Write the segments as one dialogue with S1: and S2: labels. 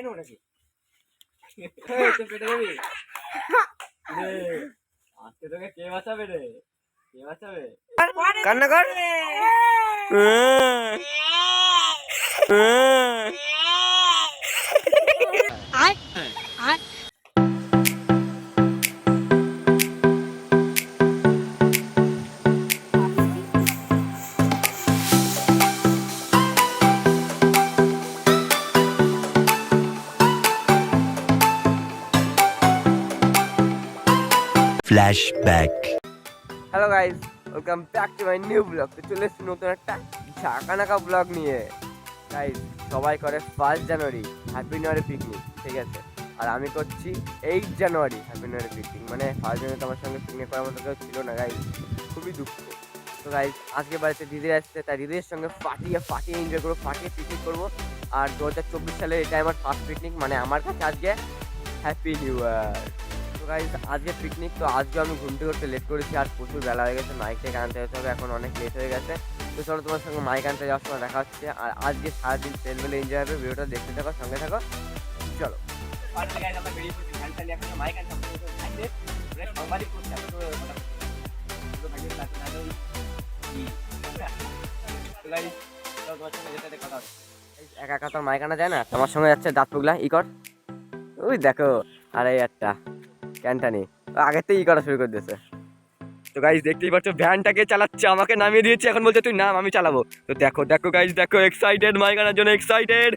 S1: খাই না ওটাকে পেটে যাবি? আজকে তোকে কে বাঁচাবে রে? কে বাঁচাবে?
S2: কান্না কর।
S3: Flashback.
S2: Hello guys welcome back to my new blog তো চলে এসেছি নতুন একটা ঝাঁকানাকা ব্লগ নিয়ে। গাইস সবাই করে first January happy new picnic ঠিক আছে? আর আমি করছি eight January happy new picnic মানে ফার্স্ট জানুয়ারি আমার সঙ্গে পিকনিক করার মতো কেউ ছিল না গাইস খুবই দুঃখ। তো গাইস আজকে বাড়িতে দিদি আসছে, তাই দিদির সঙ্গে ফাটিয়ে ফাটিয়ে এনজয় করব, ফাটিয়ে পিকনিক করব। আর দু হাজার চব্বিশ সালে এটা আমার ফার্স্ট পিকনিক মানে আমার কাছে আজকে হ্যাপি নিউ ইয়ার গাইজ আজকে পিকনিক তো আজকে আমি ঘুমতে করতে লেট করেছি আর প্রচুর বেলা হয়ে গেছে মাইক থেকে আনতে যেতে হবে এখন অনেক লেট হয়ে গেছে। তো চলো তোমার সঙ্গে মাইক আনতে যাওয়ার সময় দেখা হচ্ছে আর আজকে সারাদিন তেল বেলে এনজয় হবে ভিডিওটা দেখতে থাকো সঙ্গে থাকো চলো।
S1: তো তো
S2: একা একা মাইক আনা যায় না তোমার সঙ্গে যাচ্ছে দাঁত পুগলা ই কর। ওই দেখো আরে একটা ক্যানটানি আগের থেকে ই করা শুরু করে দিয়েছে। তো গাইজ দেখতেই পাচ্ছ ভ্যানটাকে চালাচ্ছে, আমাকে নামিয়ে দিয়েছে, এখন বলছে, তুই নাম, আমি চালাবো। তো দেখো দেখো গাইজ দেখো এক্সাইটেড মাইক আনার জন্য এক্সাইটেড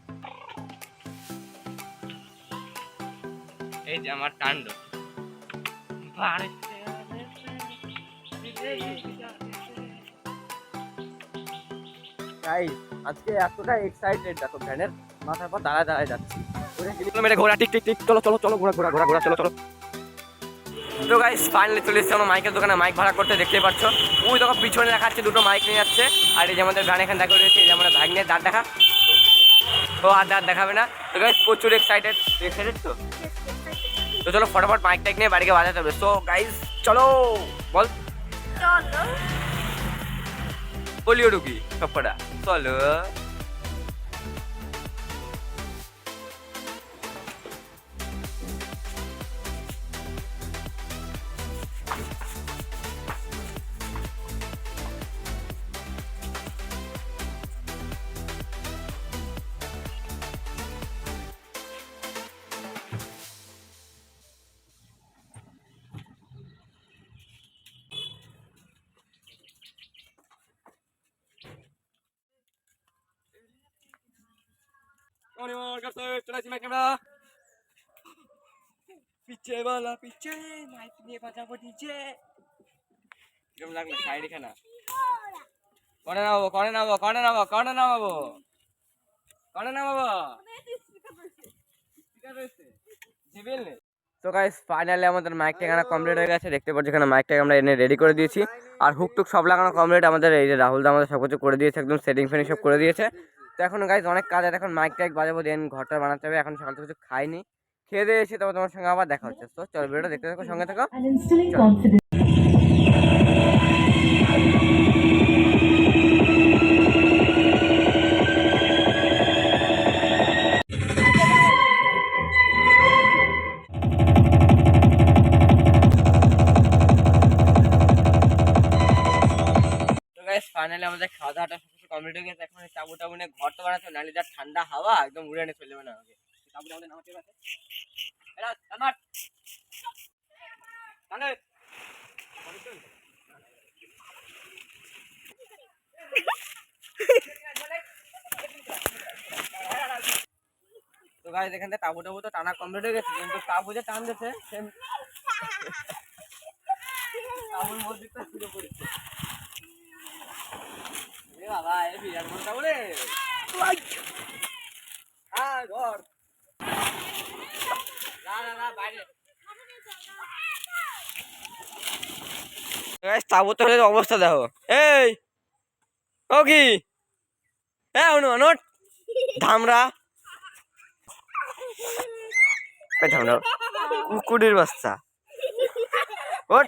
S1: এই যে আমার
S2: গাইজ আজকে এতটা এক্সাইটেড দেখো ভ্যানের মাথার পর দাঁড়ায় দাঁড়ায় যাচ্ছি। ঘোরা টিক টিক টিক, চলো চলো চলো ঘোরা ঘোরা ঘোরা ঘোরা চলো চলো। তো গাইস ফাইনালি চলে এসেছে আমার মাইকের দোকানে। মাইক ভাড়া করতে দেখতেই পাচ্ছ। ওই তখন পিছনে দেখাচ্ছে দুটো মাইক নিয়ে যাচ্ছে। আর এই যে আমাদের গান এখানে দেখা রয়েছে এই যে আমাদের ভাগ্নের দাঁত দেখা। ও আর দাঁত দেখাবে না। তো গাইস প্রচুর এক্সাইটেড এক্সাইটেড তো? তো চলো ফটাফট মাইক টাইক নিয়ে বাড়িকে বাজাতে হবে। তো গাইস চলো বল। চলো। বলিও ঢুকি সব কটা। চলো। আমার এখানে কনে নামাবো কনে নামাবো কনে নামাবো কনে নামাবো কনে নামাবো তো গাইস ফাইনালি আমাদের মাইকটা এখানে কমপ্লিট হয়ে গেছে। দেখতে পাচ্ছি এখানে মাইকটাকে আমরা এনে রেডি করে দিয়েছি। আর হুক টুক সব লাগানো কমপ্লিট আমাদের এই যে রাহুল দা আমাদের সব কিছু করে দিয়েছে, একদম সেটিং ফেটিং সব করে দিয়েছে। তো এখন গাইস অনেক কাজ আছে এখন মাইক টাইক বাজাবো দেন ঘরটা বানাতে হবে এখন সকাল থেকে কিছু খাইনি। খেয়ে দিয়ে এসে তবে তোমার সঙ্গে আবার দেখা হচ্ছে। তো চলো ভিডিওটা দেখতে থাকো সঙ্গে থাকো। ফাইনালি আমাদের খাওয়া দাওয়াটা কমপ্লিট হয়ে গেছে। এখন এই তাবু টাবু নিয়ে ঘর তো বানাতে নাহলে যা ঠান্ডা হাওয়া একদম উড়ে এনে চলে না আমাকে। তো গাইস এখান থেকে তাবু টাবু তো টানা কমপ্লিট হয়ে গেছে, কিন্তু তাবু যে টান দিয়েছে তাবুর এ বাবা এ বিরাট বড় তাবু রে হ্যাঁ ঘর না না না বাইরে তাবু তো হলে অবস্থা দেখো। এই ও কি? হ্যাঁ ধামরা। ধামরা কুকুরের বাচ্চা। ওট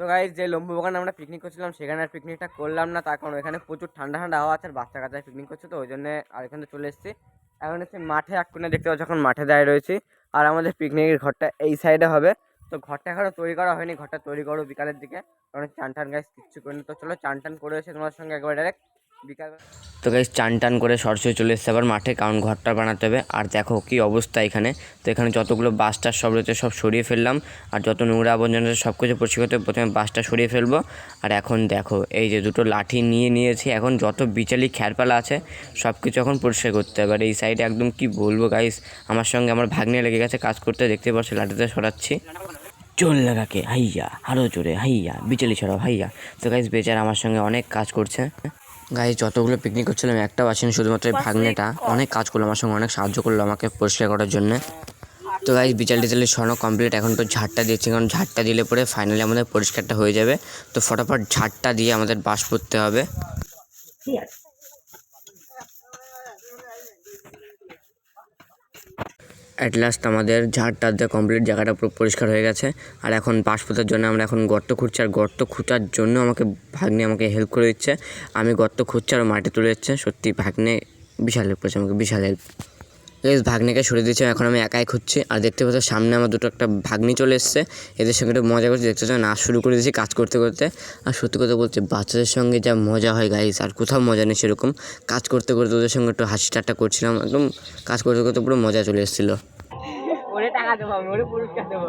S4: তো গাইজ যে লম্বু বাগানে আমরা পিকনিক করছিলাম, সেখানে আর পিকনিকটা করলাম না। তার কারণ এখানে প্রচুর ঠান্ডা ঠান্ডা হাওয়া আছে, আর বাচ্চা কাচ্চা পিকনিক করছে, তো ওই জন্য আর এখানে চলে এসেছি। এখন হচ্ছে মাঠে এক কোণে দেখতে পাচ্ছি, এখন মাঠে দাঁড়িয়ে রয়েছি। আর আমাদের পিকনিকের ঘরটা এই সাইডে হবে। তো ঘরটা এখনও তৈরি করা হয়নি, ঘরটা তৈরি করো বিকালের দিকে। কারণ চান টান গাছ কিচ্ছু করিনি। তো চলো, চান টান করে এসে তোমার সঙ্গে একবার ডাইরেক্ট তো গাইজ চান টান করে সরাসরি চলে এসছে আবার মাঠে, কারণ ঘরটা বানাতে হবে। আর দেখো কি অবস্থা এখানে। তো এখানে যতগুলো বাসটার সব রয়েছে, সব সরিয়ে ফেললাম। আর যত নোংরা আবর্জনা সব কিছু পরিষ্কার করতে। প্রথমে বাসটা সরিয়ে ফেলব। আর এখন দেখো, এই যে দুটো লাঠি নিয়ে নিয়েছি। এখন যত বিচালি খ্যারপালা আছে, সব কিছু এখন পরিষ্কার করতে হবে। আর এই সাইডে একদম কি বলব গাইস আমার সঙ্গে আমার ভাগ্নে লেগে গেছে কাজ করতে। দেখতে পাচ্ছি লাঠিতে সরাচ্ছি। চল লাগাকে, হাইয়া আরও জোরে, হাইয়া, বিচালি ছড়াও, হাইয়া। তো গাইজ বেচার আমার সঙ্গে অনেক কাজ করছে। গাইজ যতগুলো পিকনিক করছিলাম একটা বাসিনি শুধুমাত্র এই ভাগ্নেটা। অনেক কাজ করল আমার সঙ্গে অনেক সাহায্য করল আমাকে পরিষ্কার করার জন্য। তো গাই বিচাল টিচালি সরানো কমপ্লিট এখন তো ঝাড়টা দিয়েছি কারণ ঝাড়টা দিলে পরে ফাইনালি আমাদের পরিষ্কারটা হয়ে যাবে। তো ফটাফট ঝাড়টা দিয়ে আমাদের বাস করতে হবে। অ্যাট লাস্ট আমাদের ঝাড়টা দিয়ে কমপ্লিট জায়গাটা পুরো পরিষ্কার হয়ে গেছে। আর এখন বাস পোতার জন্য আমরা এখন গর্ত খুঁজছি আর গর্ত খুঁজার জন্য আমাকে ভাগ্নে আমাকে হেল্প করে দিচ্ছে। আমি গর্ত খুঁজছি আর মাটি তুলে দিচ্ছে। সত্যি ভাগ্নে বিশাল হেল্প করেছে, আমাকে বিশাল হেল্প গাইজ ভাগ্নিকে সরিয়ে দিয়েছে, এখন আমি একাই খুঁজছি। আর দেখতে পাচ্ছি, সামনে আমার দুটো একটা ভাগ্নি চলে এসছে। এদের সঙ্গে একটু মজা করছি, দেখতে পাচ্ছি নাচ শুরু করে দিয়েছি কাজ করতে করতে। আর সত্যি কথা বলছি বাচ্চাদের সঙ্গে যা মজা হয় গাইস আর কোথাও মজা নেই সেরকম। কাজ করতে করতে ওদের সঙ্গে একটু হাসি ঠাট্টা করছিলাম, একদম কাজ করতে করতে পুরো মজা চলে এসেছিল।
S2: টাকা দেবো পুরস্কার দেবো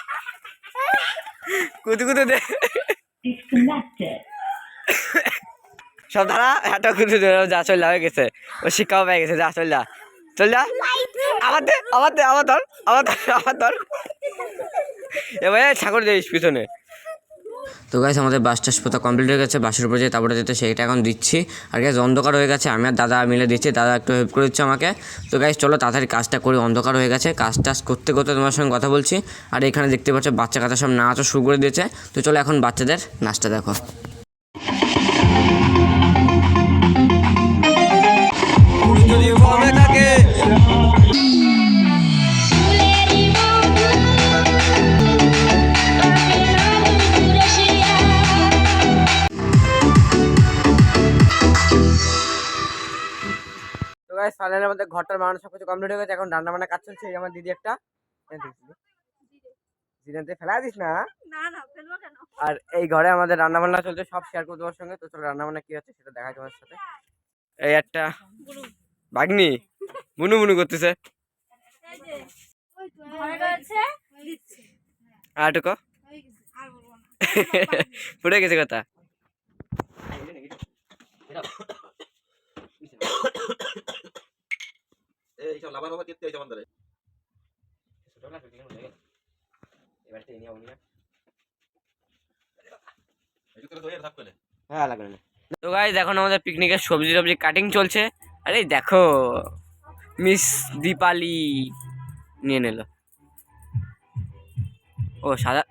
S2: কুতু কুতু দে.
S4: সব ধারা একটা কুতু দে। যা চল হয়ে গেছে। ও শিক্ষাও পেয়ে গেছে। যা চল যা। চল যা। আবার দে আবার দে আবার ধর আবার ধর আবার ধর। এবার ঠাকুর দিস পিছনে। তো গাইস আমাদের বাস টাস পোতা কমপ্লিট হয়ে গেছে বাসের উপরে যে তারপরে যেতে সেইটা এখন দিচ্ছি। আর গাইস অন্ধকার হয়ে গেছে, আমি আর দাদা মিলে দিচ্ছি, দাদা একটু হেল্প করে দিচ্ছে আমাকে। তো গাইস চলো তাড়াতাড়ি কাজটা করি, অন্ধকার হয়ে গেছে কাজ টাজ করতে করতে তোমার সঙ্গে কথা বলছি। আর এখানে দেখতে পাচ্ছ, বাচ্চা কাচ্চা সব নাচও শুরু করে দিয়েছে। তো চলো এখন বাচ্চাদের নাচটা দেখো। যদি থাকে। গাইস ফাইনালি আমাদের ঘরটার বানানো সব কিছু কমপ্লিট হয়ে গেছে এখন রান্না বান্না কাজ চলছে আমার দিদি একটা। দিদিতে ফেলা দিস না?
S3: না না ফেলব কেন?
S4: আর এই ঘরে আমাদের রান্না বান্না চলছে সব শেয়ার করব তোমার সঙ্গে। তো চলো রান্না বান্না কি হচ্ছে সেটা দেখাই তোমার সাথে। এই একটা বাগনি মুনু মুনু করতেছে। আর টুকো
S3: গেছে আর বলব না
S4: পড়ে গেছে কথা।
S1: এইসব লাভার বাবা কেটে হয়েছে আমাদের
S4: হ্যাঁ লাগবে না। তো গাইজ এখন আমাদের পিকনিকের সবজি টবজি কাটিং চলছে। আরে দেখো মিস দীপালি নিয়ে নিল। ও সাদা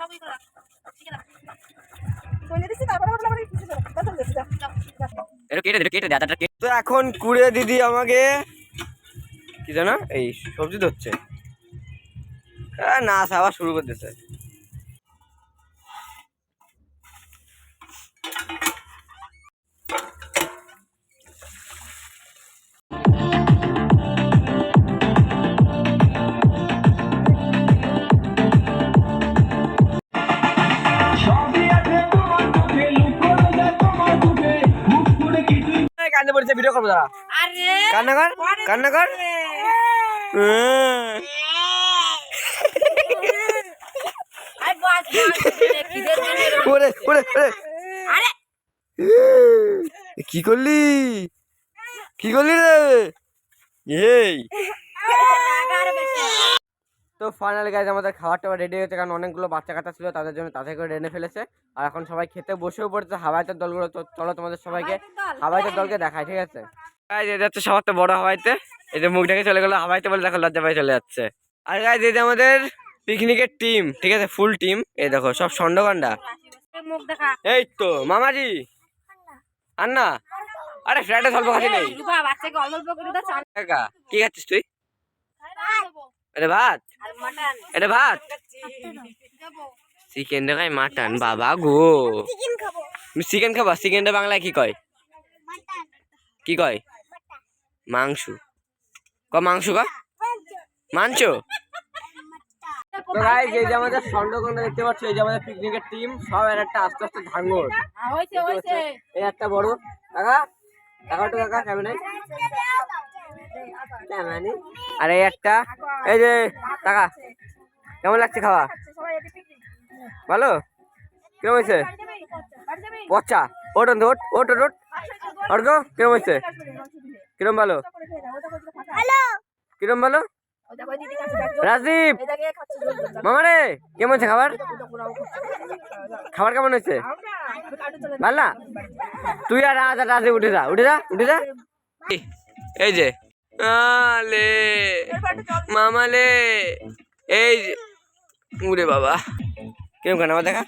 S3: আর
S2: এখন কুড়ে দিদি আমাকে কি জানো এই সবজি ধরছে। না আবার শুরু করতেছে করব দাঁড়া। কান্না কর কান্না কর ওরে ওরে ওরে। কি করলি? কি করলি রে? এই। তো ফাইনালি গাইজ আমাদের খাবার টাবার রেডি হয়েছে কারণ অনেকগুলো বাচ্চা কাচ্চা ছিল তাদের জন্য তাদের করে রেনে ফেলেছে। আর এখন সবাই খেতে বসেও পড়েছে হাওয়াইতের দলগুলো তো চলো তোমাদের সবাইকে হাওয়াইতের দলকে দেখাই ঠিক আছে? গাইজ এটা হচ্ছে সবার তো বড় হাওয়াইতে এই যে মুখ ঢেকে চলে গেলো হাওয়াইতে বলে দেখো লজ্জা পাই চলে যাচ্ছে। আর গাইজ এই যে আমাদের পিকনিকের টিম ঠিক আছে ফুল টিম এই দেখো সব ষণ্ডকান্ডা এই তো মামাজি আন্না আরে ফ্ল্যাটে স্বল্প খাতি নেই। কি খাচ্ছিস তুই? এটা ভাত? এটা ভাত? চিকেন দেখাই মাটন বাবা গো।
S3: চিকেন খাব।
S2: চিকেন খাবা? চিকেনটা বাংলায় কি কয়? কি কয়? মাংস। ক মাংস ক? মাংস। তো গাইস এই যে আমাদের দেখতে পাচ্ছ এই যে আমাদের পিকনিকের টিম সব এর একটা আস্তে আস্তে
S3: হইছে হইছে
S2: এই একটা বড়। কাকা? কাকা তো কাকা কেমন কেমন আর এই একটা এই যে কাকা কেমন লাগছে খাওয়া? ভালো? কিরম হয়েছে? পচা। ওট ওট ওট ওট ওট। অর্ঘ কিরম হয়েছে? কিরম ভালো? কিরম ভালো? রাজদীপ! মামা রে কেমন হয়েছে খাবার? খাবার কেমন হয়েছে? ভালো না? তুই আর রাজ আর রাজে উঠে যা উঠে যা উঠে যা। এই যে আলে মামালে এই উরে বাবা। কেমন কেন আবার দেখা?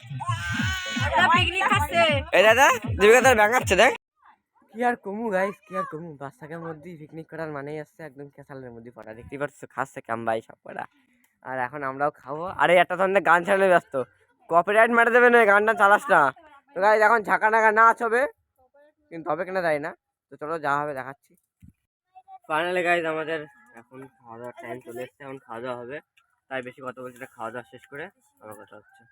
S3: পিকনিক
S2: এই দাদা জীবিকা তার ব্যাঙাচ্ছে দেখ। কি আর কমু গাইস কি আর কমু? বাচ্চাকের মধ্যে পিকনিক করার মানেই আসছে একদম কেসালের মধ্যে পড়া। দেখতেই পাচ্ছ খাচ্ছে কামবাই সব করা আর এখন আমরাও খাব। আরে একটা ধরনের গান ছাড়লে ব্যস্ত। কপিরাইট মেরে দেবে না গানটা চালাস না। তো গাইস এখন ঝাঁকা নাকা নাচ হবে। কিন্তু হবে কিনা যায় না। তো চলো যা হবে দেখাচ্ছি। ফাইনালি গাইজ আমাদের এখন খাওয়া দাওয়ার টাইম চলে এসছে এখন খাওয়া দাওয়া হবে। তাই বেশি কথা বলছি না খাওয়া দাওয়া শেষ করে আমার কথা হচ্ছে।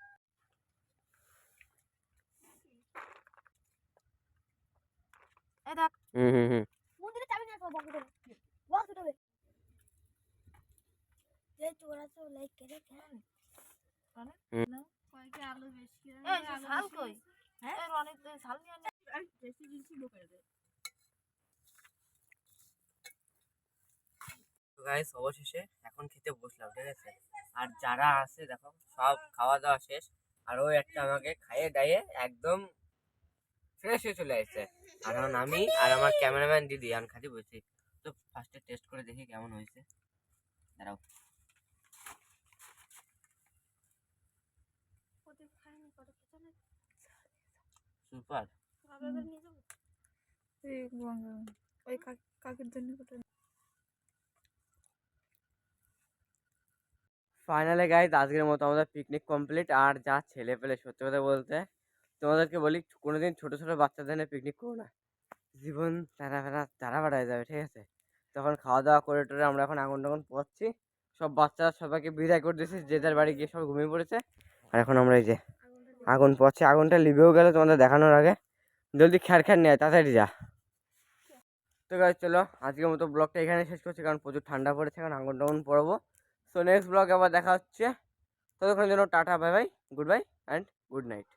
S2: হুম হুম হুম।
S3: লাইক করে কেন কয়কে আলু বেশি এই শাল কই হ্যাঁ এর অনেক শাল নিয়ে আনে বেশি বেশি বকে দে
S2: তো গাইস অবশেষে এখন খেতে বসলাম ঠিক আছে? আর যারা আছে দেখো সব খাওয়া দাওয়া শেষ। আর ওই একটা আমাকে খাইয়ে দাইয়ে একদম ফ্রেশ হয়ে চলে আসছে। আর এখন আমি আর আমার ক্যামেরাম্যান দিদি আমি খালি বসি। তো ফার্স্টে টেস্ট করে দেখি কেমন হয়েছে। দাঁড়াও। সুপার
S3: ওই কাকের জন্য
S2: ফাইনালে গাইজ আজকের মতো আমাদের পিকনিক কমপ্লিট আর যা ছেলে পেলে, সত্যি কথা বলতে, তোমাদেরকে বলি, কোনোদিন ছোটো ছোটো বাচ্চাদের নিয়ে পিকনিক করো না। জীবন তারা ফেরা তারা বাড়ায় যাবে, ঠিক আছে? তখন খাওয়া দাওয়া করে টোরে আমরা এখন আগুন টাগুন পড়ছি সব বাচ্চারা সবাইকে বিদায় করে দিয়েছি, যে যার বাড়ি গিয়ে সব ঘুমিয়ে পড়েছে। আর এখন আমরা এই যে আগুন পোয়াচ্ছি আগুনটা লিভেও গেলে তোমাদের দেখানোর আগে। জলদি খ্যার খ্যার নেয় তাড়াতাড়ি যা। তো গাইজ চলো, আজকের মতো ব্লগটা এখানে শেষ করছি, কারণ প্রচুর ঠান্ডা পড়েছে, এখন আগুন টাগুন পড়ব। সো নেক্সট ব্লগ আবার দেখা হচ্ছে। ততক্ষণের জন্য tata bye bye goodbye and good night